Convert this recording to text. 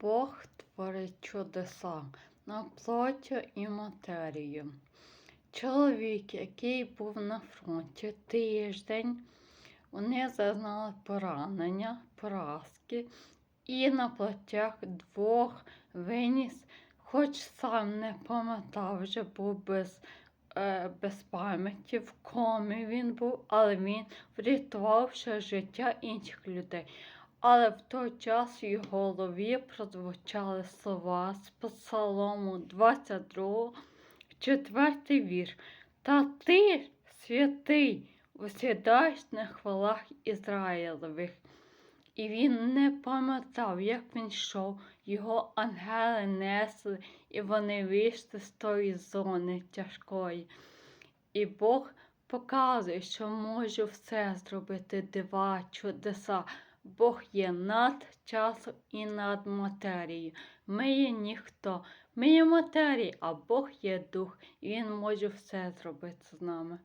Бог творить чудеса на плоті і матерію. Чоловік, який був на фронті тиждень, вони зазнали поранення, поразки, і на плотях двох виніс, хоч сам не пам'ятав, вже був без, е, без пам'яті, в комі він був, але він врятував ще життя інших людей. Але в той час в його голові прозвучали слова з Псалому 22, четвертий вірш. Та ти, святий, усідаєш на хвалах Ізраїлевих. І він не пам'ятав, як він йшов, його ангели несли, і вони вийшли з тої зони тяжкої. І Бог показує, що може все зробити дива, чудеса. Бог є над часом і над матерією. Ми є ніхто. Ми є матерія, а Бог є дух, і Він може все зробити з нами.